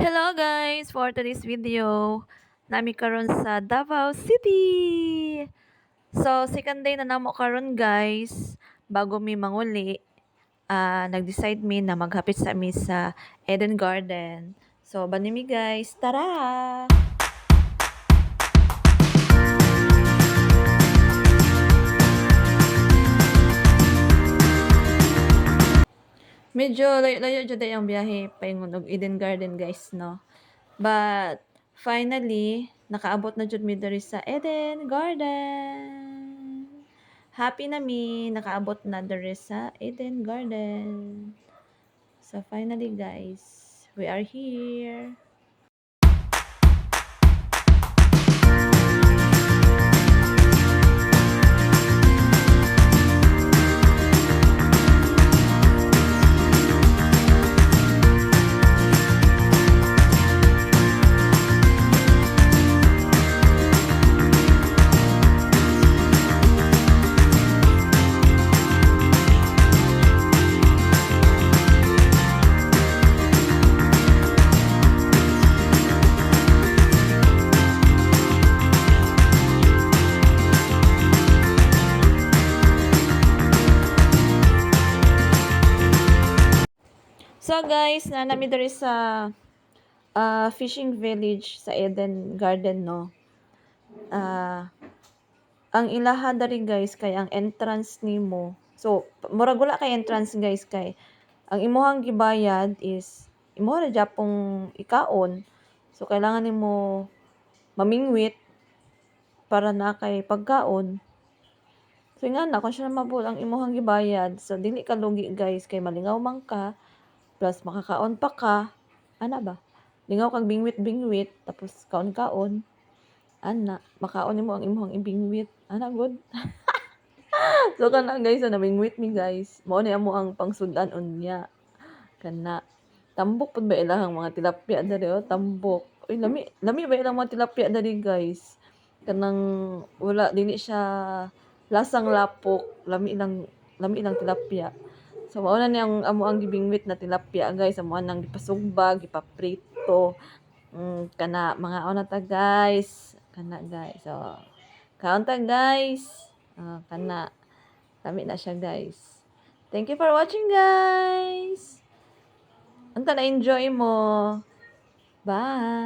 Hello guys! For today's video, nami karon sa Davao City. So, second day na namo karon guys, bago mi manguli, ah nag-decide mi na maghapit sa mi sa Eden Garden. So, bani mi guys, tara! Medyo layo-layo jud ang biyahe paingon og Eden Garden guys no. But finally nakaabot na jud mi diri sa Eden Garden. Happy na mi nakaabot na diri sa Eden Garden. So finally guys, we are here. So guys, na nami diri sa ah, fishing village sa Eden Garden no. Ah ang ilaha dari guys kay ang entrance nimo. So murag wala kay entrance guys kay ang imuhang gibayad is imo ra japong ikaon. So kailangan nimo mamingwit para na kay pagkaon. So nga na kung siya mabul ang imuhang gibayad, so dili ka lugi guys kay malingaw man ka plus makakaon pa ka. Ana ba? Lingaw kag bingwit-bingwit tapos kaon-kaon. Ana, makaon nimo ang imuhang ibingwit. Ana good. so kana guys, na namingwit mi guys. Mao ni amo ang pangsudan unya. Kana tambok pud ba ilahang mga tilapia diri oh, tambok. Uy, lami lami ba ilang mga tilapia diri guys? Kanang wala dili siya lasang lapok, lami ilang lami ilang tilapia. So mao na ni amo ang gibingwit na tilapia guys, amo nang gipasugba, gipaprito. Mm, kana mga ona ta guys. Kana guys. So kaon ta guys. Ah, kana lami na siya guys. Thank you for watching guys. Unta na enjoy mo. Bye.